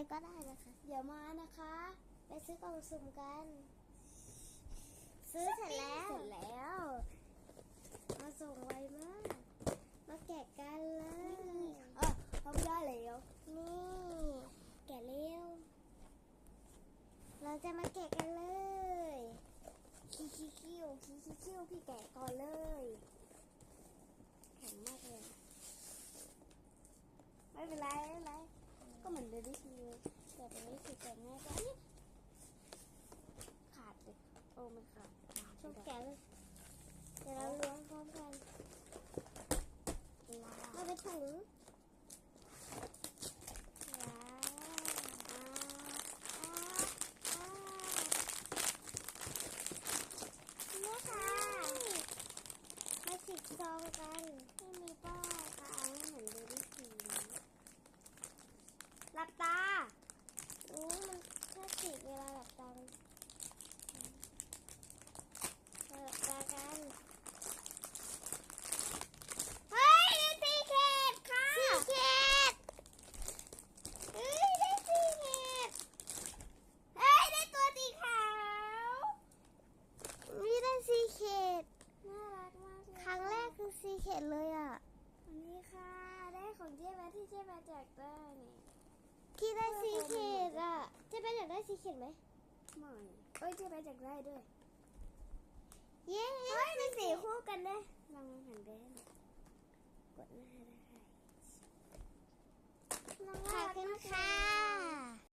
ซื้อกล่องสุ่มกัน ซื้อเสร็จแล้วเสร็จแล้ว มาส่งไวมาก มาแกะกันเลยเออทำได้แล้วนี่ แกะเร็ว เราจะมาแกะกันเลยคิวคิวคิวคิวคิวคิวพี่แกะก่อนเลยแข็งมากเลยไม่เป็นไรไม่เป็นไรก็เหมือนเดลิชี เลยแกะไม่สิแกะง่ายกว่านนี้ขาดเลยโอ้มันขาดช่วงแกะเลยเดี๋ยวเราล้วงพร้อมกันลาเอาไปถุงว้าวนี่ค่ะมาสิบซองกัน ไม่มีป้ายค่ะเอาให้เหมือนเดลิชีนะหลับตา อู้มันแค่สิบเวลาหลับตามันเปิดตากัน เฮ้ยซีเคดค่ะ สีเขตเอ้ยได้สีเขต เฮ้ยได้ตัวสีขาว มีได้สีเขตน่ารักมากเลยครั้งแรกคือสีเขตเลยอะอันนี้ค่ะ ได้ของเจ๊แบที่เจ๊แบแจกได้นี่พี่ได้สีเขตอะเจะเป็นอยากได้สีเขตไหมไม่เอ้ยเจ๊แบแจกได้ด้วย เย้เฮ้ยมีสีคู่กันด้วยลองหันไปให้หน่อยกดหน้าได้